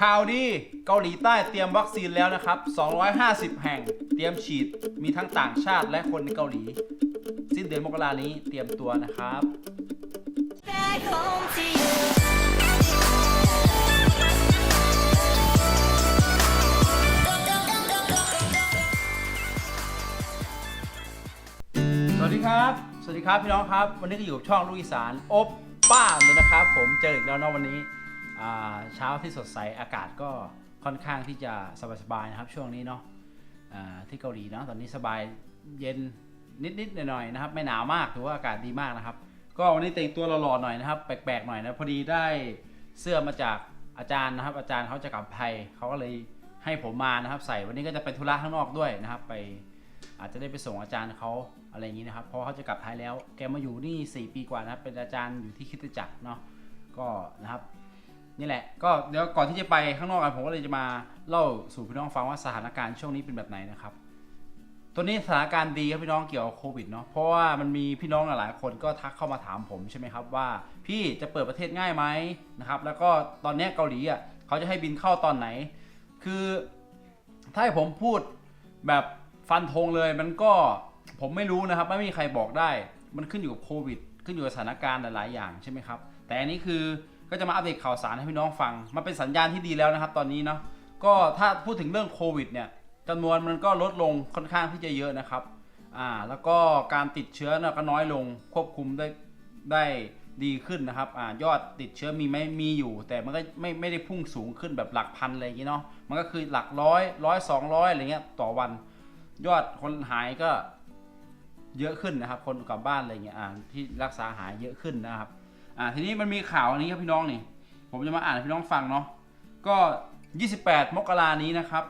ข่าวดีเกาหลีใต้เตรียมวัคซีนแล้วนะครับ 250 แห่ง เตรียมฉีด มีทั้งต่างชาติและคนในเกาหลี สิ้นเดือนมกรานี้เตรียมตัวนะครับ สวัสดีครับ สวัสดีครับพี่น้องครับ วันนี้ก็อยู่กับช่องลูกอีสาน อบป้าเลยนะครับ ผมเจออีกแล้วเนาะวันนี้ เช้าที่สดใสอากาศก็ค่อนข้างที่จะสบายๆนะครับ ช่วงนี้เนาะที่เกาหลีเนาะตอนนี้สบายเย็นนิดๆหน่อยๆนะครับ ไม่หนาวมากถือว่าอากาศดีมากนะครับ ก็วันนี้แต่งตัวหล่อๆหน่อยนะครับ แปลกๆหน่อยนะพอดีได้เสื้อมาจากอาจารย์นะครับ อาจารย์เขาจะกลับไทยเขาก็เลยให้ผมมานะครับ ใส่วันนี้ก็จะไปธุระข้างนอกด้วยนะครับ ไปอาจจะได้ไปส่งอาจารย์เขาอะไรอย่างนี้นะครับ เพราะเขาจะกลับไทยแล้ว แกมาอยู่นี่ 4 ปีกว่านะครับเป็นอาจารย์อยู่ที่คิดจักรเนาะก็นะครับ นี่แหละ ก็เดี๋ยวก่อนที่จะไปข้างนอกกันผมก็เลยจะมาเล่าสู่พี่น้องฟังว่าสถานการณ์ช่วงนี้เป็นแบบไหนนะครับตัวนี้สถานการณ์ดีครับพี่น้องเกี่ยวกับโควิดเนาะเพราะว่ามันมีพี่น้องหลายๆ คนก็ทักเข้ามาถามผมใช่ไหมครับว่า พี่จะเปิดประเทศง่ายไหมนะครับ แล้วก็ตอนนี้เกาหลีอะเขาจะให้บินเข้าตอนไหน คือถ้าให้ผมพูดแบบฟันธงเลยมันก็ผมไม่รู้นะครับ ไม่มีใครบอกได้ มันขึ้นอยู่กับโควิด ขึ้นอยู่กับสถานการณ์หลาย ๆ อย่างใช่ไหมครับ แต่อันนี้คือ ก็จะมาอัปเดตข่าวสารให้พี่น้องฟัง มันเป็นสัญญาณที่ดีแล้วนะครับ ตอนนี้เนาะก็ถ้าพูดถึงเรื่องโควิดเนี่ยจำนวนมันก็ลดลงค่อนข้างที่จะเยอะนะครับอ่าแล้วก็การติดเชื้อนก็น้อยลงควบคุมได้ได้ดีขึ้นนะครับอ่ายอดติดเชื้อมีไหมมีอยู่ แต่มันก็ไม่ไม่ได้พุ่งสูงขึ้นแบบหลักพันอะไรอย่างงี้เนาะมันก็คือหลักร้อยร้อยสองร้อยอะไรเงี้ยต่อวัน ยอดคนหายก็เยอะขึ้นนะครับ คนกลับบ้านอะไรเงี้ยอ่าที่รักษาหายเยอะขึ้นนะครับ อ่าทีนี้มันมีข่าวอันนี้ครับพี่น้องนี่ ผมจะมาอ่านให้พี่น้องฟังเนาะก็ 28 มกรานี้นะครับ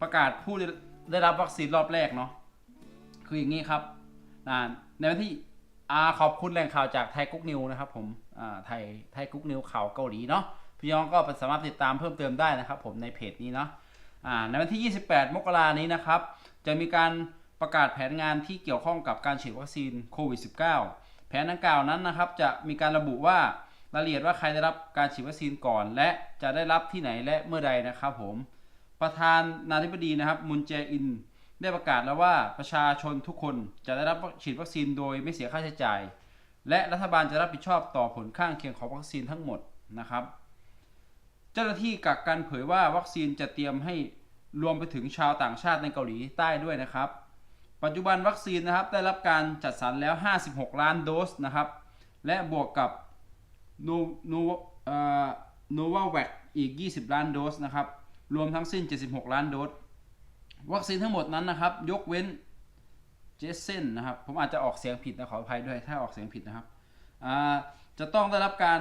ประกาศผู้ได้รับวัคซีนรอบแรกเนาะคืออย่างนี้ครับในวันที่อาขอบคุณแหล่งข่าวจากไทยกุ๊กนิวนะครับผมอ่าไทยไทยกุ๊กนิวข่าวเกาหลีเนาะพี่น้องก็สามารถติดตามเพิ่มเติมได้นะครับ ผมในเพจนี้เนาะอ่าในวันที่ 28 มกรานี้นะครับ จะมีการประกาศแผนงานที่เกี่ยวข้องกับการฉีดวัคซีนโควิด -19 ผนดังกล่าวนั้นนะครับ จะมีการระบุว่ารายละเอียดว่าใครได้รับการฉีดวัคซีนก่อน และจะได้รับที่ไหนและเมื่อใดนะครับผม ประธานาธิบดีนะครับมุนเจอิน ได้ประกาศแล้วว่าประชาชนทุกคนจะได้รับฉีดวัคซีนโดยไม่เสียค่าใช้จ่าย และรัฐบาลจะรับผิดชอบต่อผลข้างเคียงของวัคซีนทั้งหมดนะครับ เจ้าหน้าที่กักกันเผยว่าวัคซีนจะเตรียมให้รวมไปถึงชาวต่างชาติในเกาหลีใต้ด้วยนะครับ ปัจจุบันวัคซีนนะครับได้รับการจัดสรรแล้ว 56 ล้านโดสนะครับ และบวกกับโนโนเอ่อโนวาแวคอีก 20 ล้านโดสนะครับ รวมทั้งสิ้น 76 ล้านโดส วัคซีนทั้งหมดนั้นนะครับ ยกเว้นเจสเซนนะครับ ผมอาจจะออกเสียงผิดนะขออภัยด้วยถ้าออกเสียงผิดนะครับ จะต้องได้รับการ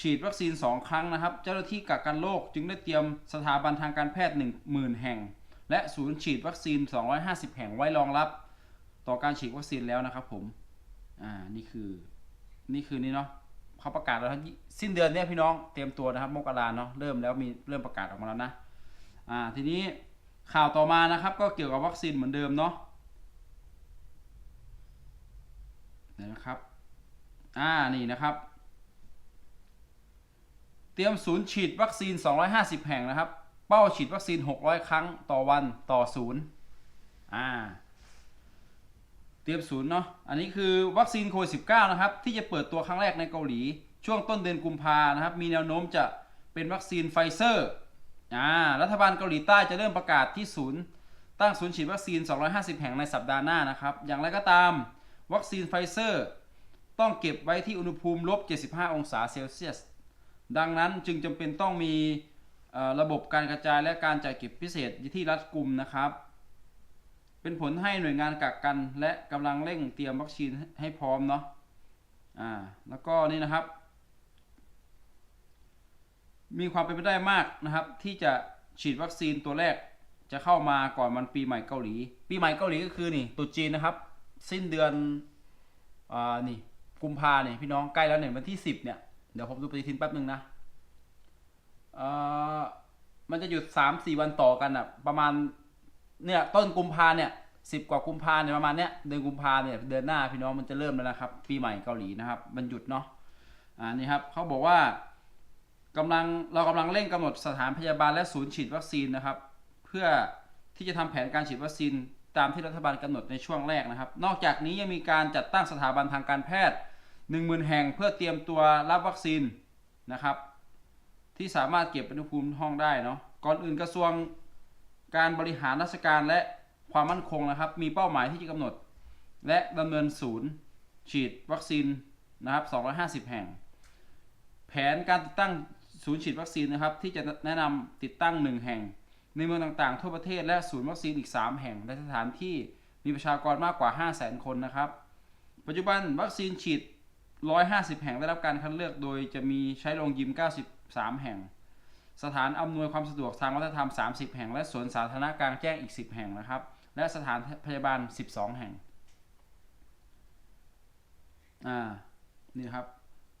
ฉีดวัคซีน 2 ครั้งนะครับ เจ้าหน้าที่กักกันโรคจึงได้เตรียมสถาบันทางการแพทย์ 10,000 แห่ง และศูนย์ฉีดวัคซีน 250 แห่งไว้รองรับ ต่อการฉีดวัคซีนแล้วนะครับผม อ่า นี่คือ นี่คือนี่เนาะเขาประกาศแล้วสิ้นเดือนเนี้ยพี่น้องเตรียมตัวนะครับมกราเนาะเริ่มแล้วมีเริ่มประกาศออกมาแล้วนะ อ่า ทีนี้ข่าวต่อมานะครับ ก็เกี่ยวกับวัคซีนเหมือนเดิมเนาะเดี๋ยนะครับ อ่า นี่นะครับเตรียมศูนย์ฉีดวัคซีน 250 แห่งนะครับ ป้าฉีดวัคซีน 600 ครั้งต่อวันต่อศูนย์อ่าเตรียมศูนย์เนาะ อันนี้คือวัคซีนโควิด -19 นะครับ ที่จะเปิดตัวครั้งแรกในเกาหลี ช่วงต้นเดือนกุมภานะครับ มีแนวโน้มจะเป็นวัคซีนไฟเซอร์อ่ารัฐบาลเกาหลีใต้จะเริ่มประกาศที่ศูนย์ตั้งศูนย์ฉีดวัคซีน 250 แห่งในสัปดาห์หน้านะครับ อย่างไรก็ตามวัคซีนไฟเซอร์ ต้องเก็บไว้ที่อุณหภูมิลบ 75 องศาเซลเซียส ดังนั้นจึงจำเป็นต้องมี ระบบการกระจายและการจัดเก็บพิเศษที่รัดกุมนะครับ เป็นผลให้หน่วยงานกักกัน และกำลังเร่งเตรียมวัคซีนให้พร้อมเนาะอ่าแล้วก็นี่นะครับ มีความเป็นไปได้มากนะครับ ที่จะฉีดวัคซีนตัวแรกจะเข้ามาก่อนวันปีใหม่เกาหลี ปีใหม่เกาหลีก็คือนี่ตุจีนนะครับ สิ้นเดือนอ่านี่กุมภาเนี่ยพี่น้องใกล้แล้วเนี่ยวันที่สิบเนี่ยเดี๋ยวผมดูปฏิทินแป๊บหนึ่งนะ มันจะหยุดสามสี่วันต่อกันอะ ประมาณเนี่ยต้นกุมภาเนี่ยสิบกว่ากุมภาเนี่ยประมาณเนี้ยเดือนกุมภาเนี่ยเดือนหน้าพี่น้องมันจะเริ่มแล้วนะครับ ปีใหม่เกาหลีนะครับ มันหยุดเนาะอ่านี่ครับเขาบอกว่ากำลังเรากำลังเร่งกำหนดสถานพยาบาลและศูนย์ฉีดวัคซีนนะครับ เพื่อที่จะทำแผนการฉีดวัคซีนตามที่รัฐบาลกำหนดในช่วงแรกนะครับ นอกจากนี้ยังมีการจัดตั้งสถาบันทางการแพทย์ 10,000 แห่งเพื่อเตรียมตัวรับวัคซีนนะครับ ที่สามารถเก็บอุณหภูมิห้องได้เนาะก่อนอื่นกระทรวงการบริหารราชการและความมั่นคงนะครับ มีเป้าหมายที่จะกำหนด และดำเนินศูนย์ ฉีดวัคซีนนะครับ 250 แห่ง แผนการติดตั้งศูนย์ฉีดวัคซีนนะครับ ที่จะแนะนำติดตั้ง 1 แห่ง ในเมืองต่างๆ ทั่วประเทศและศูนย์วัคซีนอีก 3 แห่งในสถานที่มีประชากรมากกว่า 5 0 0 0 0 0 คนนะครับ ปัจจุบันวัคซีนฉีด 150 แห่งได้รับการคัดเลือกโดยจะมีใช้โรงยิม 3 แห่ง สถานอำนวยความสะดวกทางวัฒนธรรม 30 แห่ง และสวนสาธารณะกลางแจ้งอีก 10 แห่งนะครับ และสถานพยาบาล 12 แห่ง อ่า นี่ครับ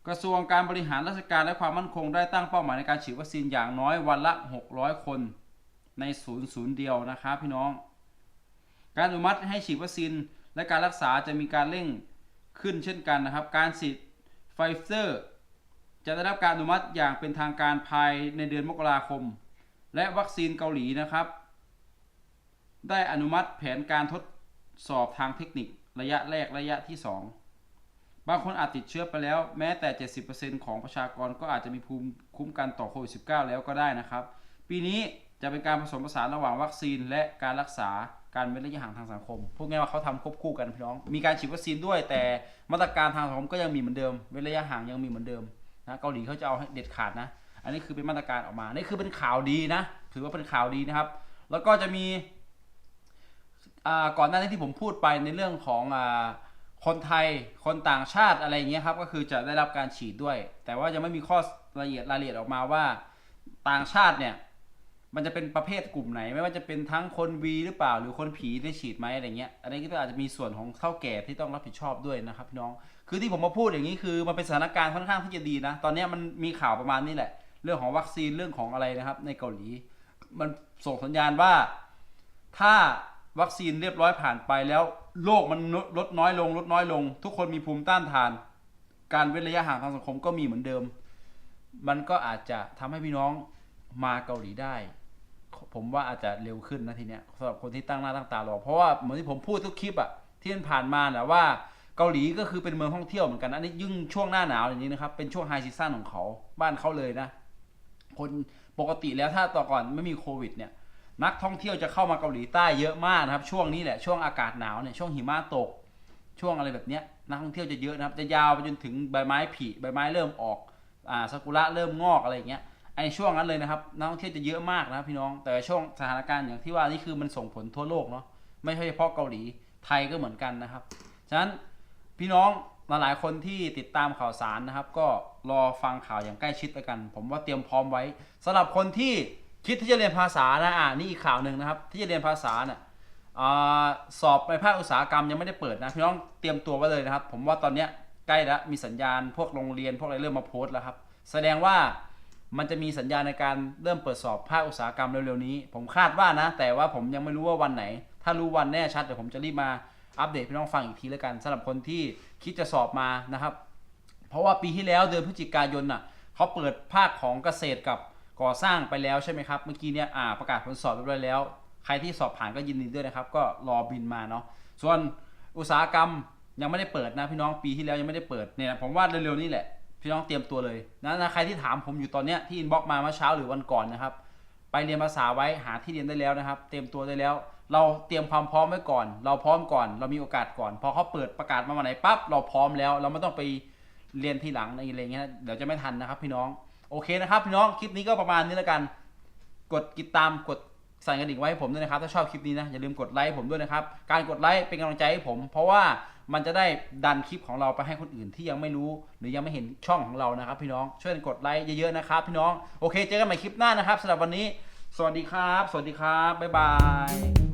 กระทรวงการบริหารราชการและความมั่นคงได้ตั้งเป้าหมายในการฉีดวัคซีนอย่างน้อยวันละ 600 คนในศูนย์ศูนย์เดียวนะครับพี่น้อง การอนุมัติให้ฉีดวัคซีนและการรักษาจะมีการเร่งขึ้นเช่นกันนะครับ การฉีดไฟเซอร์ จะได้รับการอนุมัติอย่างเป็นทางการภายในเดือนมกราคม และวัคซีนเกาหลีนะครับ ได้อนุมัติแผนการทดสอบทางเทคนิคระยะแรกระยะที่ 2 บางคนอาจติดเชื้อไปแล้วแม้แต่ 70%ของประชากรก็อาจจะมีภูมิคุ้มกันต่อโควิด -19 แล้วก็ได้นะครับ ปีนี้จะเป็นการผสมผสานระหว่างวัคซีน และการรักษาการเว้นระยะห่างทางสังคม พูดง่ายว่าเขาทำควบคู่กันพี่น้อง มีการฉีดวัคซีนด้วย แต่มาตรการทางสังคมก็ยังมีเหมือนเดิม เว้นระยะห่างยังมีเหมือนเดิม นะเกาหลีเขาจะเอาเด็ดขาดนะ อันนี้คือเป็นมาตรการออกมา นี่คือเป็นข่าวดีนะ ถือว่าเป็นข่าวดีนะครับ แล้วก็จะมีก่อนหน้านี้ที่ผมพูดไปในเรื่องของอคนไทย คนต่างชาติอะไรอย่างเงี้ยครับ ก็คือจะได้รับการฉีดด้วย แต่ว่ายังไม่มีข้อละเอียดรายละเอียดออกมาว่าต่างชาติเนี่ย มันจะเป็นประเภทกลุ่มไหน ไม่ว่าจะเป็นทั้งคนวีหรือเปล่า หรือคนผีได้ฉีดไหมอะไรเงี้ย อันนี้ก็อาจจะมีส่วนของเท่าแก่ที่ต้องรับผิดชอบด้วยนะครับพี่น้อง คือที่ผมมาพูดอย่างนี้คือมันเป็นสถานการณ์ค่อนข้างที่จะดีนะ ตอนนี้มันมีข่าวประมาณนี้แหละ เรื่องของวัคซีนเรื่องของอะไรนะครับ ในเกาหลี มันส่งสัญญาณว่า ถ้าวัคซีนเรียบร้อยผ่านไปแล้วโรคมันลดน้อยลง ลดน้อยลง ทุกคนมีภูมิต้านทาน การเว้นระยะห่างทางสังคมก็มีเหมือนเดิม มันก็อาจจะทำให้พี่น้องมาเกาหลีได้ ผมว่าอาจจะเร็วขึ้นนะทีเนี้ยสำหรับคนที่ตั้งหน้าตั้งตารอเพราะว่าเหมือนที่ผมพูดทุกคลิปอะที่มันผ่านมาแหละว่า เกาหลีก็คือเป็นเมืองท่องเที่ยวเหมือนกันนะอันนี้ยิ่งช่วงหน้าหนาวอย่างนี้นะครับ เป็นช่วงไฮซีซั่นของเขาบ้านเขาเลยนะ คนปกติแล้วถ้าต่อก่อนไม่มีโควิดเนี่ย นักท่องเที่ยวจะเข้ามาเกาหลีใต้เยอะมากนะครับ ช่วงนี้แหละช่วงอากาศหนาวเนี่ยช่วงหิมะตก ช่วงอะไรแบบเนี้ยนักท่องเที่ยวจะเยอะนะครับ จะยาวไปจนถึงใบไม้ผลิใบไม้เริ่มออกอ่าซากุระเริ่มงอกอะไรอย่างเงี้ยไอช่วงนั้นเลยนะครับนักท่องเที่ยวจะเยอะมากนะพี่น้อง แต่ช่วงสถานการณ์อย่างที่ว่านี่คือมันส่งผลทั่วโลกเนาะไม่ใช่เฉพาะเกาหลีไทยก็เหมือนกันนะครับฉะนั้น พี่น้องหลายๆคนที่ติดตามข่าวสารนะครับ ก็รอฟังข่าวอย่างใกล้ชิดแล้วกัน ผมว่าเตรียมพร้อมไว้สำหรับคนที่คิดที่จะเรียนภาษานะอ่านี่อีกข่าวหนึ่งนะครับ ที่จะเรียนภาษาเนี่ยสอบในภาคอุตสาหกรรมยังไม่ได้เปิดนะพี่น้องเตรียมตัวไว้เลยนะครับ ผมว่าตอนเนี้ยใกล้แล้วมีสัญญาณพวกโรงเรียนพวกอะไรเริ่มมาโพสต์แล้วครับ แสดงว่ามันจะมีสัญญาณในการเริ่มเปิดสอบภาคอุตสาหกรรมเร็วๆนี้ ผมคาดว่านะ แต่ว่าผมยังไม่รู้ว่าวันไหน ถ้ารู้วันแน่ชัดเดี๋ยวผมจะรีบมา อัปเดตพี่น้องฟังอีกทีแล้วกันสำหรับคนที่คิดจะสอบมานะครับ เพราะว่าปีที่แล้วเดือนพฤศจิกายนน่ะเขาเปิดภาคของเกษตรกับก่อสร้างไปแล้วใช่ไหมครับ เมื่อกี้เนี่ยอ่าประกาศผลสอบเรียบร้อยแล้ว ใครที่สอบผ่านก็ยินดีด้วยนะครับ ก็รอบินมาเนาะส่วนอุตสาหกรรมยังไม่ได้เปิดนะพี่น้องปีที่แล้วยังไม่ได้เปิดเนี่ยผมว่าเร็วๆนี้แหละพี่น้องเตรียมตัวเลยนะนะใครที่ถามผมอยู่ตอนเนี้ยที่อินบ็อกมาเมื่อเช้าหรือวันก่อนนะครับ ไปเรียนภาษาไว้หาที่เรียนได้แล้วนะครับ เตรียมตัวได้แล้ว เราเตรียมความพร้อมไว้ก่อน เราพร้อมก่อน เรามีโอกาสก่อน พอเขาเปิดประกาศมาวันไหนปั๊บเราพร้อมแล้ว เราไม่ต้องไปเรียนทีหลังอะไรอย่างเงี้ยเดี๋ยวจะไม่ทันนะครับ พี่น้องโอเคนะครับพี่น้องคลิปนี้ก็ประมาณนี้แล้วกัน กดติดตามกดสั่นกระดิ่งไว้ให้ผมด้วยนะครับ ถ้าชอบคลิปนี้นะอย่าลืมกดไลค์ผมด้วยนะครับ การกดไลค์เป็นกำลังใจให้ผม เพราะว่า มันจะได้ดันคลิปของเราไปให้คนอื่นที่ยังไม่รู้ หรือยังไม่เห็นช่องของเรานะครับ พี่น้องช่วยกดไลค์เยอะๆนะครับ พี่น้องโอเคเจอกันใหม่คลิปหน้านะครับสำหรับวันนี้ สวัสดีครับ สวัสดีครับบ๊ายบาย